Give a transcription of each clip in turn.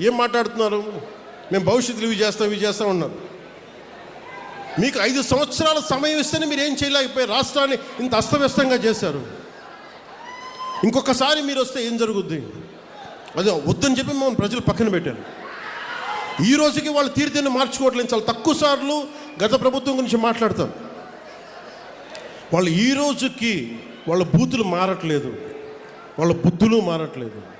ఏం మాట్లాడుతున్నారు? మేము భవిష్యత్తులో ఇవి చేస్తాం ఇవి చేస్తాం ఉన్నారు మీకు ఐదు సంవత్సరాల సమయం ఇస్తేనే మీరు ఏం చేయలేకపోయి రాష్ట్రాన్ని ఇంత అస్తవ్యస్తంగా చేశారు. ఇంకొకసారి మీరు వస్తే ఏం జరుగుద్ది? అదే వద్దని చెప్పి మనం ప్రజలు పక్కన పెట్టారు. ఈ రోజుకి వాళ్ళు తీర్థాన్ని మార్చుకోవట్లేదు. చాలా తక్కువ సార్లు గత ప్రభుత్వం గురించి మాట్లాడతారు. వాళ్ళు ఈ రోజుకి వాళ్ళ బూతులు మారట్లేదు. వాళ్ళ బుద్ధులు మారట్లేదు.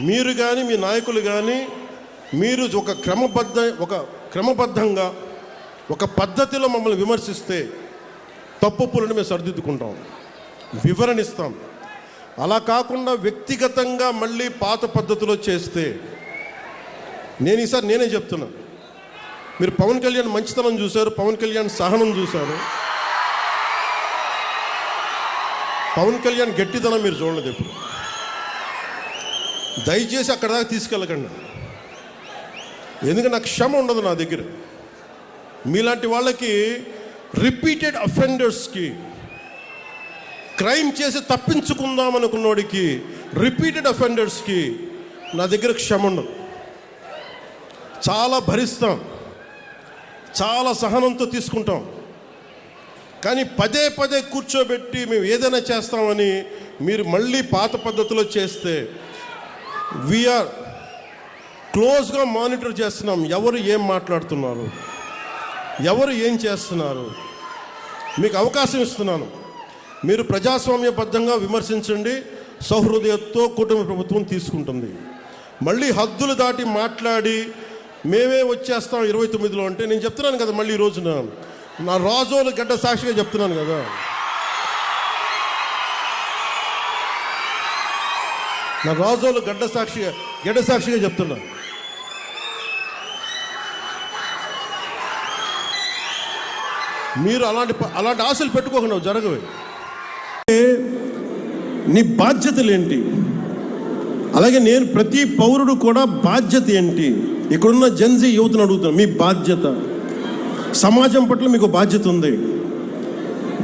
మీరు కానీ మీ నాయకులు కానీ మీరు ఒక క్రమబద్ధ ఒక క్రమబద్ధంగా ఒక పద్ధతిలో మమ్మల్ని విమర్శిస్తే తప్పు తప్పులను మేము సరిదిద్దుకుంటాం. వివరణిస్తాం అలా కాకుండా వ్యక్తిగతంగా మళ్ళీ పాత పద్ధతిలో చేస్తే నేను ఈసారి నేనే చెప్తున్నా. మీరు పవన్ కళ్యాణ్ మంచితనం చూశారు పవన్ కళ్యాణ్ సహనం చూశారు. పవన్ కళ్యాణ్ గట్టితనం మీరు చూడలేదు ఎప్పుడు. దయచేసి అక్కడ దాకా తీసుకెళ్ళకండి. ఎందుకంటే నాకు క్షమ ఉండదు నా దగ్గర. మీలాంటి వాళ్ళకి రిపీటెడ్ అఫెండర్స్కి క్రైమ్ చేసి తప్పించుకుందాం అనుకున్నోడికి రిపీటెడ్ అఫెండర్స్కి నా దగ్గర క్షమ ఉండదు. చాలా భరిస్తాం. చాలా సహనంతో తీసుకుంటాం. కానీ పదే పదే కూర్చోబెట్టి మేము ఏదైనా చేస్తామని మీరు మళ్ళీ పాత పద్ధతిలో చేస్తే వీఆర్ క్లోజ్గా మానిటర్ చేస్తున్నాం. ఎవరు ఏం మాట్లాడుతున్నారు? ఎవరు ఏం చేస్తున్నారు? మీకు అవకాశం ఇస్తున్నాను. మీరు ప్రజాస్వామ్యబద్ధంగా విమర్శించండి. సౌహృదయతో కుటుంబ ప్రభుత్వం తీసుకుంటుంది. మళ్ళీ హద్దులు దాటి మాట్లాడి మేమే వచ్చేస్తాం ఇరవై తొమ్మిదిలో అంటే నేను చెప్తున్నాను కదా మళ్ళీ ఈ రోజున. నా రాజోలు గడ్డ సాక్షిగా చెప్తున్నాను కదా. నా రాజోలు గడ్డ సాక్షిగా గడ్డ సాక్షిగా చెప్తున్నా. మీరు అలాంటి అలాంటి ఆశలు పెట్టుకోకుండా జరగవే. నీ బాధ్యతలు ఏంటి? అలాగే నేను ప్రతి పౌరుడు కూడా బాధ్యత ఏంటి? ఇక్కడున్న జన్జీ యువతను అడుగుతున్నాను మీ బాధ్యత. సమాజం పట్ల మీకు బాధ్యత ఉంది.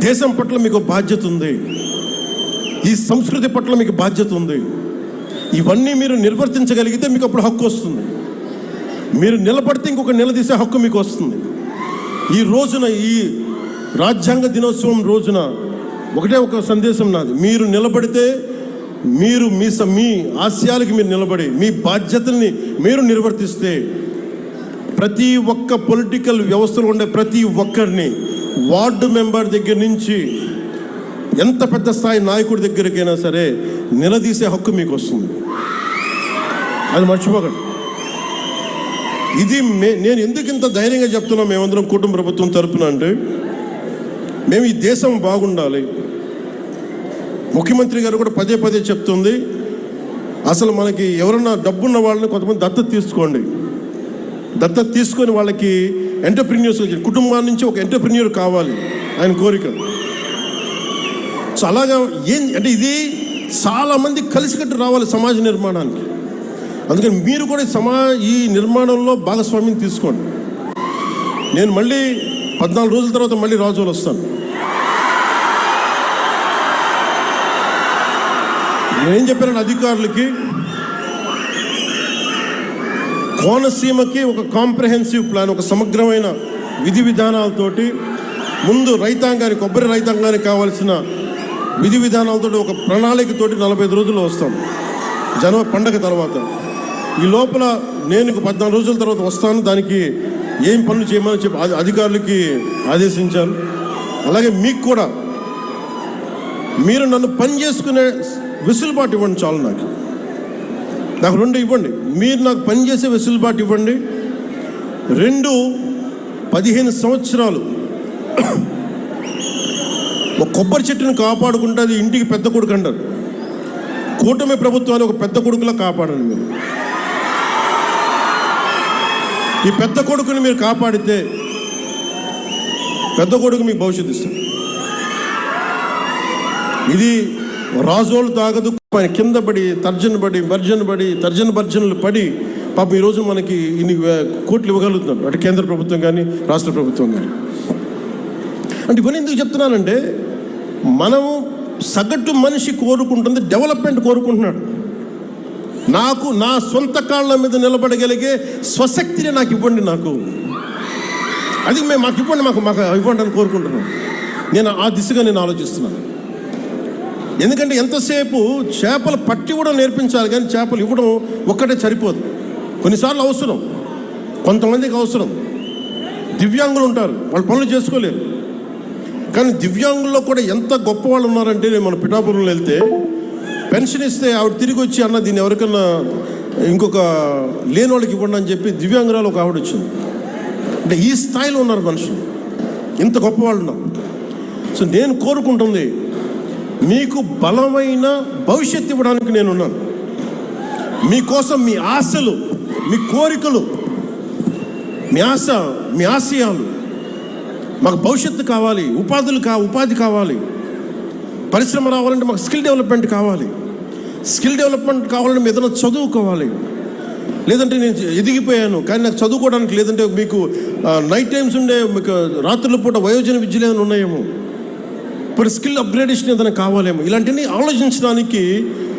దేశం పట్ల మీకు బాధ్యత ఉంది. ఈ సంస్కృతి పట్ల మీకు బాధ్యత ఉంది. ఇవన్నీ మీరు నిర్వర్తించగలిగితే మీకు అప్పుడు హక్కు వస్తుంది. మీరు నిలబడితే ఇంకొక నిలదీసే హక్కు మీకు వస్తుంది. ఈ రోజున ఈ రాజ్యాంగ దినోత్సవం రోజున ఒకటే ఒక సందేశం నాది. మీరు నిలబడితే మీరు మీ స- మీ ఆశయాలకి మీరు నిలబడి మీ బాధ్యతల్ని మీరు నిర్వర్తిస్తే ప్రతి ఒక్క పొలిటికల్ వ్యవస్థలో ఉండే ప్రతి ఒక్కరిని వార్డు మెంబర్ దగ్గర నుంచి ఎంత పెద్ద స్థాయి నాయకుడి దగ్గరికైనా సరే నిలదీసే హక్కు మీకు వస్తుంది అది మర్చిపోకండి. ఇది మే నేను ఎందుకు ఇంత ధైర్యంగా చెప్తున్నా మేమందరం కుటుంబ ప్రభుత్వం తరపున అంటే మేము ఈ దేశం బాగుండాలి. ముఖ్యమంత్రి గారు కూడా పదే పదే చెప్తుంది అసలు మనకి ఎవరన్నా డబ్బున్న వాళ్ళని కొంతమంది దత్తత తీసుకోండి. దత్తత తీసుకొని వాళ్ళకి ఎంటర్ప్రిన్యూర్స్ కుటుంబాన్ని నుంచి ఒక ఎంటర్ప్రిన్యూర్ కావాలి ఆయన కోరిక. సో అలాగా ఏం అంటే ఇది చాలామంది కలిసికట్టు రావాలి సమాజ నిర్మాణానికి. అందుకని మీరు కూడా సమా ఈ నిర్మాణంలో భాగస్వామ్యం తీసుకోండి. నేను మళ్ళీ పద్నాలుగు రోజుల తర్వాత మళ్ళీ రాజులు వస్తాను. నేనేం చెప్పాను అధికారులకి కోనసీమకి ఒక కాంప్రహెన్సివ్ ప్లాన్ ఒక సమగ్రమైన విధి విధానాలతోటి ముందు రైతాంగానికి కొబ్బరి రైతాంగానికి కావాల్సిన విధి విధానాలతో ఒక ప్రణాళికతోటి నలభై ఐదు రోజుల్లో వస్తాం. జనవరి పండగ తర్వాత. ఈ లోపల నేను ఇంకో పద్నాలుగు రోజుల తర్వాత వస్తాను. దానికి ఏం పనులు చేయమని చెప్పి అధికారులకి ఆదేశించాను. అలాగే మీకు కూడా. మీరు నన్ను పని చేసుకునే వెసులుబాటు ఇవ్వండి చాలు నాకు. నాకు రెండు ఇవ్వండి. మీరు నాకు పని చేసే వెసులుబాటు ఇవ్వండి. రెండు పదిహేను సంవత్సరాలు ఒక కొబ్బరి చెట్టును కాపాడుకుంటే అది ఇంటికి పెద్ద కొడుకు అంటారు. కూటమి ప్రభుత్వాన్ని ఒక పెద్ద కొడుకులా కాపాడండి మీరు. ఈ పెద్ద కొడుకుని మీరు కాపాడితే పెద్ద కొడుకు మీకు భవిష్యత్తు ఇస్తాడు. ఇది రాజోలు తాగదు ఆయన కింద పడి తర్జన పడి భర్జన పడి తర్జన భర్జనలు పడి పాప ఈరోజు మనకి ఇన్ని కోట్లు ఇవ్వగలుగుతున్నారు. అటు కేంద్ర ప్రభుత్వం కానీ రాష్ట్ర ప్రభుత్వం కానీ అంటే ఇవన్నీ ఎందుకు చెప్తున్నానంటే మనము సగటు మనిషి కోరుకుంటుంది డెవలప్మెంట్ కోరుకుంటున్నాడు. నాకు నా సొంత కాళ్ళ మీద నిలబడగలిగే స్వశక్తిని నాకు ఇవ్వండి నాకు. అది మేము మాకు ఇవ్వండి మాకు మాకు ఇవ్వండి అని కోరుకుంటున్నాను నేను ఆ దిశగా నేను ఆలోచిస్తున్నాను. ఎందుకంటే ఎంతసేపు చేపలు పట్టి కూడా నేర్పించాలి కానీ చేపలు ఇవ్వడం ఒక్కటే సరిపోదు. కొన్నిసార్లు అవసరం. కొంతమందికి అవసరం. దివ్యాంగులు ఉంటారు వాళ్ళు పనులు చేసుకోలేరు. కానీ దివ్యాంగుల్లో కూడా ఎంత గొప్ప వాళ్ళు ఉన్నారంటే నేను మన పిఠాపురంలో వెళ్తే పెన్షన్ ఇస్తే ఆవిడ తిరిగి వచ్చి అన్న దీన్ని ఎవరికన్నా ఇంకొక లేని వాళ్ళకి ఇవ్వండి అని చెప్పి దివ్యాంగురాలు ఒక ఆవిడ వచ్చింది. అంటే ఈ స్థాయిలో ఉన్నారు మనుషులు. ఇంత గొప్ప వాళ్ళు ఉన్నారు. సో నేను కోరుకుంటుంది మీకు బలమైన భవిష్యత్తు ఇవ్వడానికి నేను ఉన్నాను మీకోసం మీ ఆశలు మీ కోరికలు మీ ఆశ మీ ఆశయాలు మాకు భవిష్యత్తు కావాలి ఉపాధులు కా ఉపాధి కావాలి. పరిశ్రమ రావాలంటే మాకు స్కిల్ డెవలప్మెంట్ కావాలి. స్కిల్ డెవలప్మెంట్ కావాలంటే మీ ఏదైనా చదువుకోవాలి. లేదంటే నేను ఎదిగిపోయాను కానీ నాకు చదువుకోవడానికి లేదంటే మీకు నైట్ టైమ్స్ ఉండే మీకు రాత్రుల పూట వయోజన విద్యలు ఏమైనా ఉన్నాయేమో? ఇప్పుడు స్కిల్ అప్గ్రేడేషన్ ఏదైనా కావాలేమో? ఇలాంటివన్నీ ఆలోచించడానికి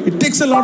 ఇట్ టేక్స్ అ లాడ్